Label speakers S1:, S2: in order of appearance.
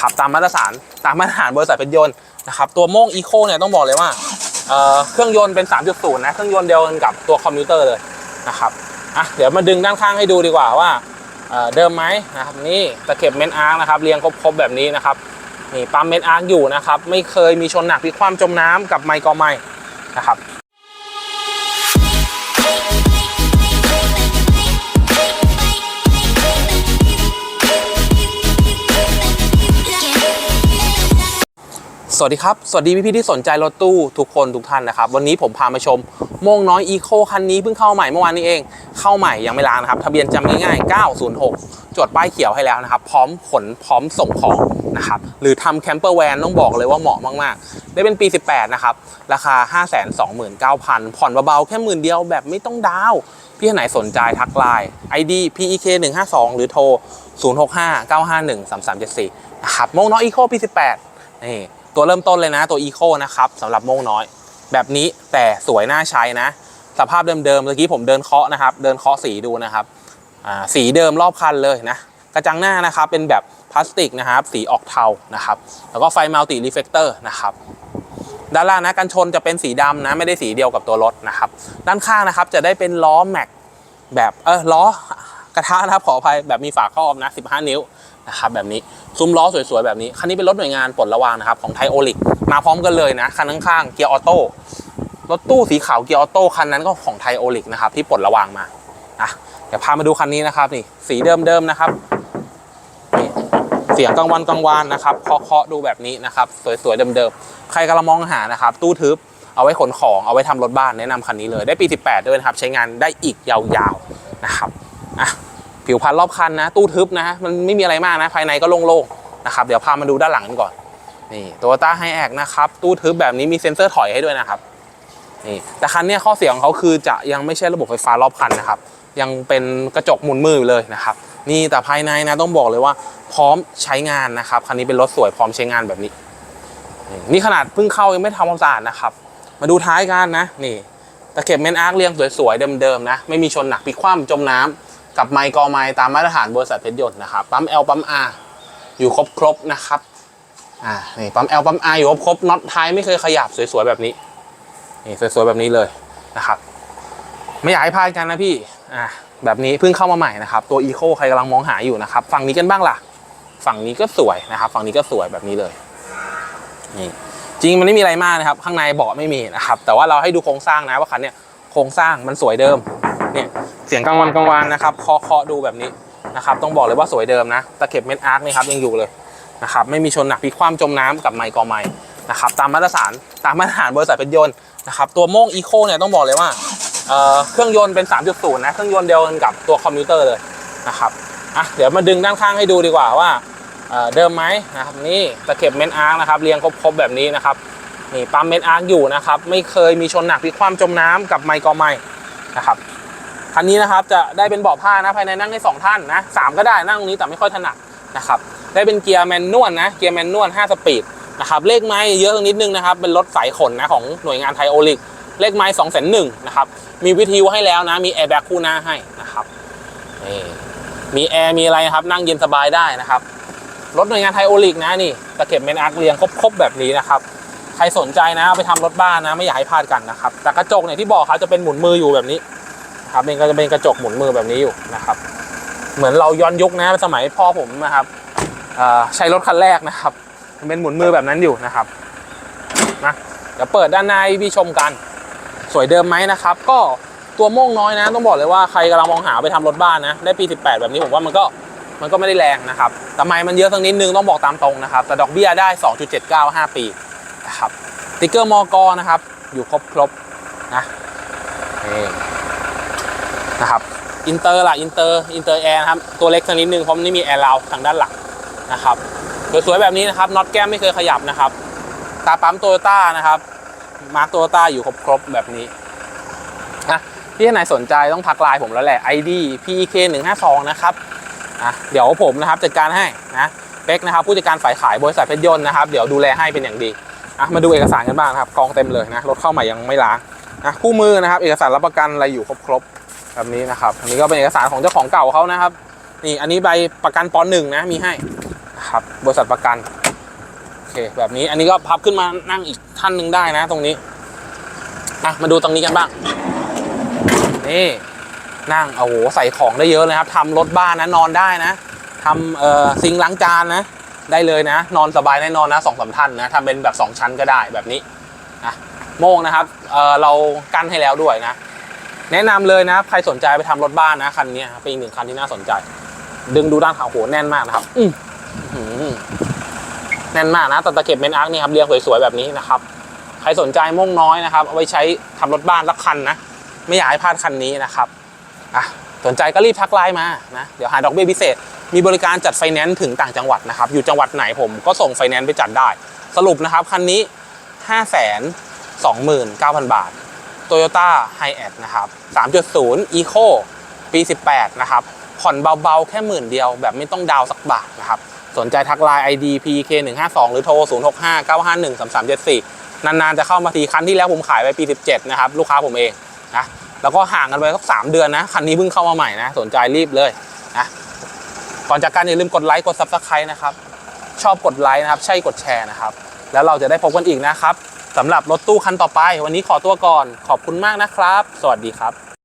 S1: ขับตามมาตรฐานตามมาตรฐานบริษัทเป็นยนต์นะครับตัวโม่งอีโคเนี่ยต้องบอกเลยว่าเครื่องยนต์เป็น 3.0 นะ เครื่องยนต์เดียวกันกับตัวคอมพิวเตอร์เลยนะครับอะเดี๋ยวมาดึงด้านข้างให้ดูดีกว่าว่าเดิมไหมนะครับนี่ตะเข็บเมนอาร์คนะครับเรียงครบๆแบบนี้นะครับนี่ปั๊มเมนอาร์คอยู่นะครับไม่เคยมีชนหนักพลิกคว่ำจมน้ำกับไมค์กอไมค์นะครับ สวัสดีครับ สวัสดีพี่ๆที่สนใจรถตู้ทุกคนทุกท่านนะครับ วันนี้ผมพามาชมโมงน้อยอีโคคันนี้เพิ่งเข้าใหม่เมื่อวานนี้เอง เข้าใหม่ยังไม่ล้างนะครับ ทะเบียนจำง่ายๆ 906 จดป้ายเขียวให้แล้วนะครับ พร้อมขนพร้อมส่งของนะครับ หรือทำแคมเปอร์แวนต้องบอกเลยว่าเหมาะมากๆ ได้เป็นปี 18 นะครับ ราคา 529,000 ผ่อนเบาๆ แค่หมื่นเดียวแบบไม่ต้องดาวพี่ท่านไหนสนใจทักไลน์ ID PEK 152หรือโทร 065 951 3374นะครับโมงน้อยอีโคปี18นี่ ตัวเริ่มต้นเลยนะตัว Eco นะครับสำหรับโม่งน้อย แบบนี้แต่สวยน่าใช้นะ สภาพเดิมๆเมื่อกี้ผมเดินเคาะนะครับ เดินเคาะสีดูนะครับสีเดิมรอบคันเลยนะ กระจังหน้านะครับเป็นแบบพลาสติกนะครับ สีออกเทานะครับ แล้วก็ไฟมัลติรีเฟกเตอร์นะครับด้านล่างนะกันชนจะเป็นสีดำนะไม่ได้สีเดียวกับตัวรถนะครับ ด้านข้างนะครับจะได้เป็นล้อแม็กแบบเออล้อกระทะนะครับขออภัยแบบมีฝาครอบนะ 15 นิ้วนะครับแบบนี้ ซุ้มล้อสวยๆ แบบนี้ คันนี้เป็นรถหน่วยงานปลดระวางนะครับของไทโอลิกมาพร้อมกันเลยนะคันข้างๆเกียร์ออโต้รถตู้สีขาวเกียร์ออโต้คันนั้นก็ของไทโอลิกนะครับที่ปลดระวางมาอะเดี๋ยวพามาดูคันนี้นะครับนี่สีเดิมๆนะครับเสียงกลางวันกลางวานนะครับเคาะๆดูแบบนี้นะครับสวยๆเดิมๆใครกำลังมองหานะครับตู้ทึบเอาไว้ขนของเอาไว้ทำรถบ้านแนะนำคันนี้เลยได้ปี 18 ด้วยนะครับใช้งานได้อีกยาวๆนะครับอะ ผิวพันรอบคันนะ ตู้ทึบนะมันไม่มีอะไรมากนะ ภายในก็โล่งๆนะครับ เดี๋ยวพามาดูด้านหลังกันก่อน นี่ตัวต้าไฮแอกนะครับ ตู้ทึบแบบนี้มีเซ็นเซอร์ถอยให้ด้วยนะครับ นี่ แต่คันนี้ข้อเสียของเขาคือจะยังไม่ใช่ระบบไฟฟ้ารอบคันนะครับ ยังเป็นกระจกหมุนมืออยู่เลยนะครับ นี่แต่ภายในนะต้องบอกเลยว่าพร้อมใช้งานนะครับ คันนี้เป็นรถสวยพร้อมใช้งานแบบนี้ นี่ขนาดเพิ่งเข้ายังไม่ทำความสะอาดนะครับ มาดูท้ายกันนะ นี่ตะเข็บเมนอาร์คเรียงสวยๆเดิมๆนะ ไม่มีชนหนักพลิกคว่ำจมน้ำ กับไมค์กอไมค์ตามมาตรฐานบริษัทเพชรยนต์นะครับปั๊ม L ปั๊ม R อยู่ครบครบนะครับอ่านี่ปั๊ม L ปั๊ม R อยู่ครบครบน็อตท้ายไม่เคยขยับสวยๆแบบนี้นี่สวยๆแบบนี้เลยนะครับไม่อยากให้พลาดกันนะพี่อ่าแบบนี้เพิ่งเข้ามาใหม่นะครับตัว Eco ใครกำลังมองหาอยู่นะครับฝั่งนี้กันบ้างล่ะ ฝั่งนี้ก็สวยนะครับ ฝั่งนี้ก็สวยแบบนี้เลยนี่จริงมันไม่มีอะไรมากนะครับ ข้างในเบาะไม่มีนะครับ แต่ว่าเราให้ดูโครงสร้างนะว่าคันเนี้ยโครงสร้างมันสวยเดิม เนี่ยเสียงกลางวันกลางวานนะครับเคาะเคาะดูแบบนี้นะครับต้องบอกเลยว่าสวยเดิมนะตะเข็บเม็ดอาร์คนี่ครับยังอยู่เลยนะครับไม่มีชนหนักพลิกคว่ำจมน้ำกับไมค์กอไมค์นะครับตามมาตรฐานตามมาตรฐานบริษัทเป็นยนต์นะครับตัวโม่งอีโคเนี่ยต้องบอกเลยว่าเอ่อเครื่องยนต์เป็น 3.0 นะ เครื่องยนต์เดียวกันกับตัวคอมพิวเตอร์เลยนะครับอะเดี๋ยวมาดึงด้านข้างให้ดูดีกว่าว่าเอ่อเดิมไหมนะครับนี่ตะเข็บเม็ดอาร์คนะครับเรียงครบๆแบบนี้นะครับนี่ปั๊มเม็ดอาร์คอยู่นะครับไม่เคยมีชนหนักพลิกคว่ำจมน้ำกับไมค์กอไมค์นะครับ คันนี้นะครับจะได้เป็นเบาะผ้านะภายในนั่งได้สองท่านนะสามก็ได้นั่งตรงนี้แต่ไม่ค่อยถนัดนะครับได้เป็นเกียร์แมนนวลนะเกียร์แมนนวล5สปีดนะครับเลขไม้เยอะนิดนึงนะครับเป็นรถสายขนนะของหน่วยงานไทยโอลิกเลขไม้2องแสนหนึ่งนะครับมีวิทยุให้แล้วนะมีแอร์แบ็กคู่หน้าให้นะครับมีแอร์มีอะไรครับนั่งเย็นสบายได้นะครับรถหน่วยงานไทยโอลิกนะนี่ตะเข็บเมนอาร์คเรียงครบๆแบบนี้นะครับใครสนใจนะเอาไปทำรถบ้านนะไม่อยากให้พลาดกันนะครับแต่กระจกเนี่ยที่บอกครับจะเป็นหมุนมืออยู่แบบนี้ ครับมันก็จะเป็นกระจกหมุนมือแบบนี้อยู่นะครับ เหมือนเราย้อนยุคนะสมัยพ่อผมนะครับใช้รถคันแรกนะครับมันเป็นหมุนมือแบบนั้นอยู่นะครับนะเดี๋ยวเปิดด้านในพี่ชมกัน สวยเดิมไหมนะครับ ก็ตัวโม่งน้อยนะ ต้องบอกเลยว่าใครกำลังมองหาไปทำรถบ้านนะ ได้ปี 18 แบบนี้ผมว่ามันก็มันก็ไม่ได้แรงนะครับแต่ไมมันเยอะสักนิดนึงต้องบอกตามตรงนะครับ แต่ดอกเบี้ยได้ 2.79 5 ปีนะครับติ๊กเกอร์มอกนะครับ อยู่ครบครบๆนะนี่ นะครับอินเตอร์ล่ะอินเตอร์อินเตอร์แอร์ครับตัวเล็กสักนิดนึงเพราะมันไม่มีแอร์ราวทางด้านหลังนะครับสวยๆแบบนี้นะครับน็อตแก้มไม่เคยขยับนะครับ ตาปั๊มโตโยต้านะครับมาร์กโตโยต้าอยู่ครบๆแบบนี้นะพี่ท่านไหนสนใจต้องทักไลน์ผมแล้วแหละ ID PEK 152นะครับอะเดี๋ยวผมนะครับจัดการให้นะเป็กนะครับ ผู้จัดการฝ่ายขายบริษัทเพชรยนต์นะครับ เดี๋ยวดูแลให้เป็นอย่างดีอะมาดูเอกสารกันบ้างนะครับกองเต็มเลยนะรถเข้าใหม่ยังไม่ล้างนะคู่มือนะครับ เอกสารรับประกันอะไรอยู่ครบๆ แบบนี้นะครับอันนี้ก็เป็นเอกสารของเจ้าของเก่าเขานะครับ นี่อันนี้ใบประกันปหนึ่งนะมีให้นะครับบริษัทประกันโอเคแบบนี้อันนี้ก็พับขึ้นมานั่งอีกท่านหนึ่งได้นะ ตรงนี้อะมาดูตรงนี้กันบ้างนี่นั่งโอ้โหใส่ของได้เยอะเลยครับทำรถบ้านนะนอนได้นะทำเอ่อซิงล้างจานนะ ได้เลยนะ นอนสบายแน่นอนนะสองสามท่านนะทำเป็นแบบสองชั้นก็ได้แบบนี้นะโมงนะครับเอ่อเรากั้นให้แล้วด้วยนะ แนะนำเลยนะใครสนใจไปทำรถบ้านนะคันนี้ครับเป็นอีกหนึ่งคันที่น่าสนใจ ดึงดูด้านขาโหแน่นมากนะครับอือหือแน่นมากนะตะตะเก็บเมนอาร์คนี่ครับเรียงสวยๆแบบนี้นะครับ ใครสนใจโม่งน้อยนะครับ เอาไว้ใช้ทำรถบ้านละคันนะไม่อยากให้พลาดคันนี้นะครับอะสนใจก็รีบทักไลน์มานะเดี๋ยวหาดอกเบี้ยพิเศษ มีบริการจัดไฟแนนซ์ถึงต่างจังหวัดนะครับ อยู่จังหวัดไหนผมก็ส่งไฟแนนซ์ไปจัดได้ สรุปนะครับคันนี้ 5 2 9 0 0 0 บาท Toyota h i แ a นะครับ 3.0 Eco ปี 18 นะครับ ผ่อนเบาๆ แค่หมื่นเดียว แบบไม่ต้องดาวสักบาทนะครับ สนใจทักไลน์ ID PK 1 5 2หรือโทร 0 6 5 9 5 1 3 3 7 4 นานๆ จะเข้ามาทีคันที่แล้วผมขายไปปี 17 นะครับ ลูกค้าผมเองนะแล้วก็ห่างกันไปสัก 3 เดือนนะ คันนี้เพิ่งเข้ามาใหม่นะ สนใจรีบเลยนะก่อนจากการอย่าลืมกดไลค์กด Subscribe นะครับ ชอบกดไลค์นะครับ ใช่กดแชร์นะครับ แล้วเราจะได้พบกันอีกนะครับ สำหรับรถตู้คันต่อไป วันนี้ขอตัวก่อน ขอบคุณมากนะครับ สวัสดีครับ